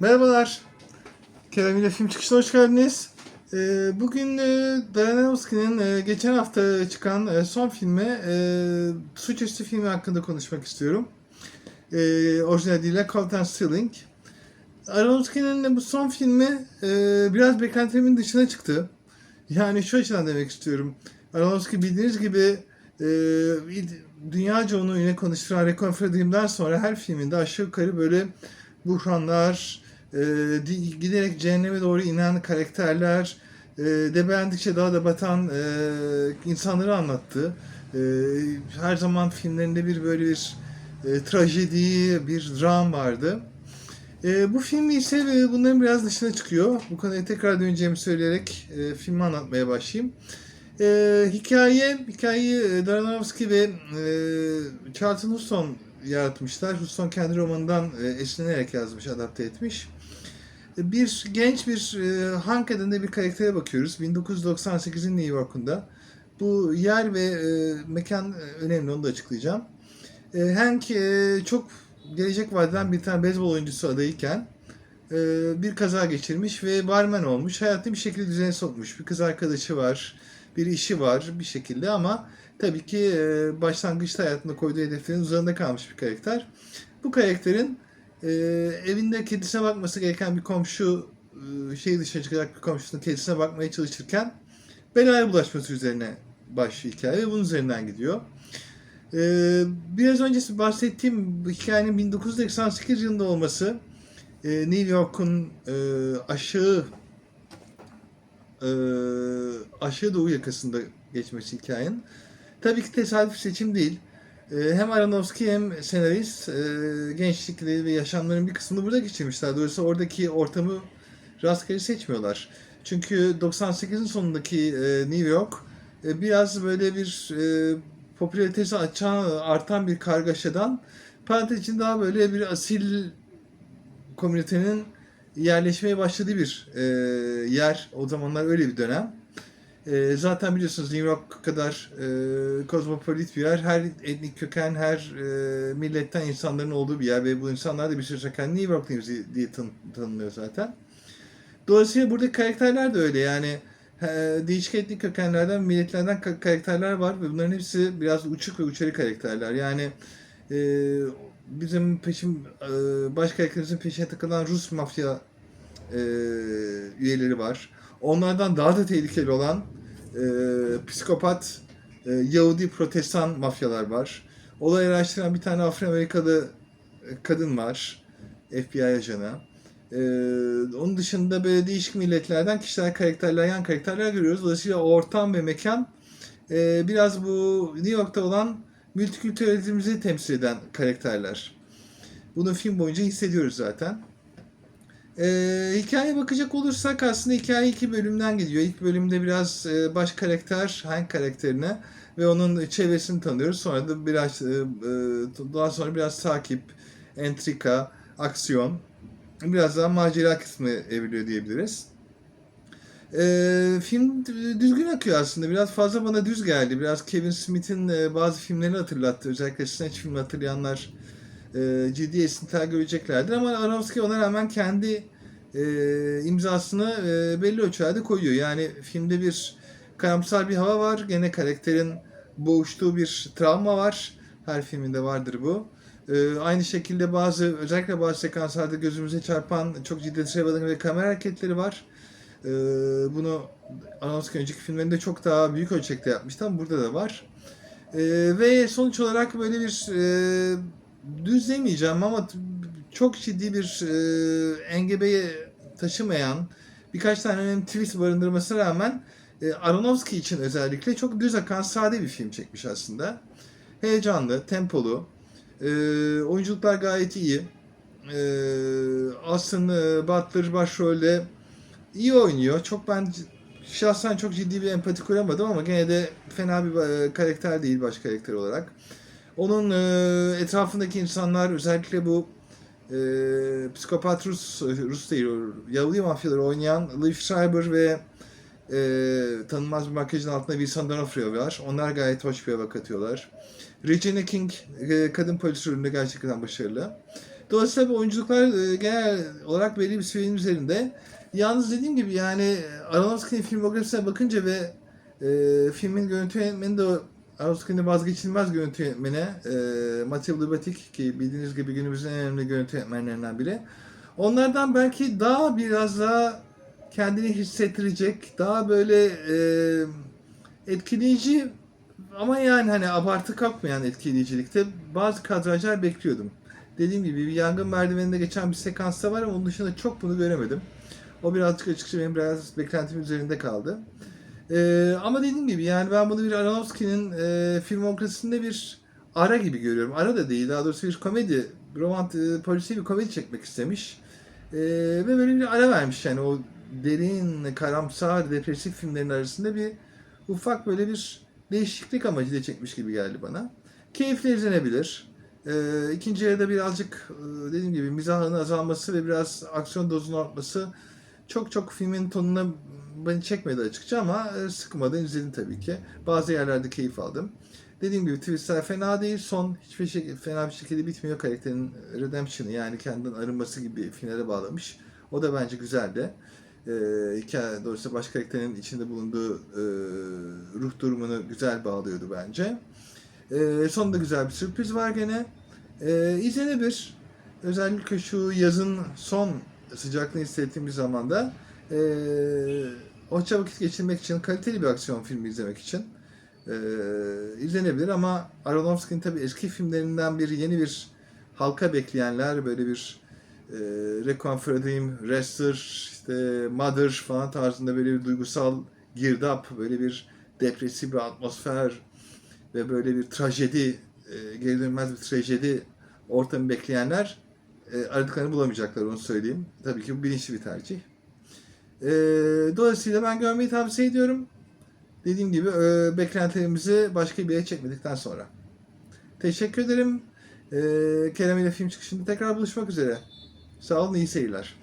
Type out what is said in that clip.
Merhabalar. Kerem ile film çıkışına hoş geldiniz. Ee, bugün e, Dayanowski'nin e, geçen hafta çıkan e, son filmi e, Suçüstü filmi hakkında konuşmak istiyorum. E, orijinal adıyla Cult and Stealing. Aronofsky'nin bu son filmi e, biraz beklentimin dışına çıktı. Yani şu açıdan demek istiyorum. Aronofsky bildiğiniz gibi e, dünyaca onu yine konuşturan Reconfirm'den sonra her filminde aşağı yukarı böyle buhranlar, e, giderek cehenneme doğru inen karakterler, e, debelendikçe daha da batan e, insanları anlattı. E, her zaman filmlerinde bir böyle bir e, trajedi, bir dram vardı. E, bu film ise e, bunların biraz dışına çıkıyor. Bu konuya tekrar döneceğimi söyleyerek e, filmi anlatmaya başlayayım. E, hikaye, hikayeyi e, Aronofsky ve e, Charlton Heston yaratmışlar. Huston kendi romanından e, esinlenerek yazmış, adapte etmiş. Bir genç bir e, Hank adında bir karaktere bakıyoruz. 1998'in New York'unda. Bu yer ve e, mekan e, önemli, onu da açıklayacağım. E, Hank e, çok gelecek vadeden bir tane beyzbol oyuncusu adayken e, bir kaza geçirmiş ve barmen olmuş. Hayatını bir şekilde düzene sokmuş. Bir kız arkadaşı var, bir işi var bir şekilde ama tabii ki e, başlangıçta hayatında koyduğu hedeflerin üzerinde kalmış bir karakter. Bu karakterin e, evinde kedisine bakması gereken bir komşu e, şey dışına çıkacak bir komşusunun kedisine bakmaya çalışırken belaya bulaşması üzerine başlıyor hikaye ve bunun üzerinden gidiyor. E, biraz öncesi bahsettiğim hikayenin 1998 yılında olması e, New York'un e, aşağı e, aşağı doğu yakasında geçmesi hikayenin. Tabii ki tesadüf seçim değil. E, hem Aronofsky hem senarist e, gençlikleri ve yaşamların bir kısmını burada geçirmişler. Dolayısıyla oradaki ortamı rastgele seçmiyorlar. Çünkü 98'in sonundaki e, New York e, biraz böyle bir popülaritesi açan, artan bir kargaşadan parantez için daha böyle bir asil komünitenin yerleşmeye başladığı bir yer. O zamanlar öyle bir dönem. E, zaten biliyorsunuz New York kadar e, kozmopolit bir yer. Her etnik köken, her e, milletten insanların olduğu bir yer ve bu insanlar da bir süre sonra New York diye tan- tanınıyor zaten. Dolayısıyla buradaki karakterler de öyle yani e, değişik etnik kökenlerden, milletlerden ka- karakterler var ve bunların hepsi biraz uçuk ve uçarı karakterler. Yani e, bizim peşim e, baş karakterimizin peşine takılan Rus mafya e, üyeleri var. Onlardan daha da tehlikeli olan e, psikopat e, Yahudi protestan mafyalar var. Olayı araştıran bir tane Afro-Amerikalı e, kadın var. FBI ajanı. E, onun dışında böyle değişik milletlerden kişiler, karakterler, yan karakterler görüyoruz. Dolayısıyla ortam ve mekan e, biraz bu New York'ta olan multikültüralizmimizi temsil eden karakterler. Bunu film boyunca hissediyoruz zaten. Ee, hikayeye bakacak olursak aslında hikaye iki bölümden gidiyor. İlk bölümde biraz e, baş karakter, Hank karakterine ve onun çevresini tanıyoruz. Sonra da biraz e, e, daha sonra biraz takip, entrika, aksiyon, biraz daha macera kısmı evriliyor diyebiliriz. Ee, film düzgün akıyor aslında. Biraz fazla bana düz geldi. Biraz Kevin Smith'in e, bazı filmlerini hatırlattı. Özellikle Snatch filmi hatırlayanlar e, ciddi esintiler göreceklerdir. Ama Aronofsky ona rağmen kendi e, imzasını e, belli ölçülerde koyuyor. Yani filmde bir karamsar bir hava var. Gene karakterin boğuştuğu bir travma var. Her filminde vardır bu. E, aynı şekilde bazı özellikle bazı sekanslarda gözümüze çarpan çok ciddi traveling ve kamera hareketleri var. E, bunu Aronofsky önceki filmlerinde çok daha büyük ölçekte yapmıştı ama burada da var. E, ve sonuç olarak böyle bir e, düz demeyeceğim ama çok ciddi bir e, engebeye taşımayan birkaç tane önemli twist barındırmasına rağmen e, Aronofsky için özellikle çok düz akan sade bir film çekmiş aslında. Heyecanlı, tempolu, e, oyunculuklar gayet iyi. E, Austin e, Butler başrolde iyi oynuyor. Çok ben şahsen çok ciddi bir empati kuramadım ama gene de fena bir e, karakter değil baş karakter olarak. Onun e, etrafındaki insanlar özellikle bu e, psikopat Rus, Rus değil, Yahudi mafyaları oynayan Liv Schreiber ve e, tanınmaz bir makyajın altında Wilson D'Onofrio var. Onlar gayet hoş bir hava katıyorlar. Regina King e, kadın polis rolünde gerçekten başarılı. Dolayısıyla bu oyunculuklar e, genel olarak belli bir seviyenin üzerinde. Yalnız dediğim gibi yani Aronofsky'nin filmografisine bakınca ve e, filmin görüntü de Aronofsky'nin vazgeçilmez görüntü yönetmeni e, Matthew Libatic ki bildiğiniz gibi günümüzün en önemli görüntü yönetmenlerinden biri. Onlardan belki daha biraz daha kendini hissettirecek, daha böyle e, etkileyici ama yani hani abartı kalkmayan etkileyicilikte bazı kadrajlar bekliyordum. Dediğim gibi bir yangın merdiveninde geçen bir sekansta var ama onun dışında çok bunu göremedim. O birazcık açıkça benim biraz beklentim üzerinde kaldı. Ee, ama dediğim gibi yani ben bunu bir Aronofsky'nin e, filmografisinde bir ara gibi görüyorum. Ara da değil daha doğrusu bir komedi, romantik, polisi bir komedi çekmek istemiş. Ee, ve böyle bir ara vermiş yani o derin, karamsar, depresif filmlerin arasında bir ufak böyle bir değişiklik amacıyla çekmiş gibi geldi bana. Keyifli izlenebilir. Ee, ikinci yarıda birazcık e, dediğim gibi mizahın azalması ve biraz aksiyon dozunun artması çok çok filmin tonuna beni çekmedi açıkça ama e, sıkmadan izledim tabii ki. Bazı yerlerde keyif aldım. Dediğim gibi twistler fena değil. Son hiçbir şey fena bir şekilde bitmiyor. Karakterin redemption'ı yani kendinden arınması gibi finale bağlamış. O da bence güzeldi. Ee, hikaye doğrusu baş karakterin içinde bulunduğu e, ruh durumunu güzel bağlıyordu bence. Ee, sonunda güzel bir sürpriz var gene. Ee, izlenebilir. Özellikle şu yazın son sıcaklığını hissettiğim bir zamanda e, hoşça vakit geçirmek için, kaliteli bir aksiyon filmi izlemek için e, izlenebilir ama Aronofsky'nin tabii eski filmlerinden bir yeni bir halka bekleyenler böyle bir e, for a Dream, Rester, işte Mother falan tarzında böyle bir duygusal girdap, böyle bir depresif bir atmosfer ve böyle bir trajedi, e, geri dönmez bir trajedi ortamı bekleyenler e, aradıklarını bulamayacaklar onu söyleyeyim. Tabii ki bu bilinçli bir tercih. E, dolayısıyla ben görmeyi tavsiye ediyorum. Dediğim gibi e, beklentilerimizi başka bir yere çekmedikten sonra. Teşekkür ederim. E, Kerem ile film çıkışında tekrar buluşmak üzere. Sağ olun, iyi seyirler.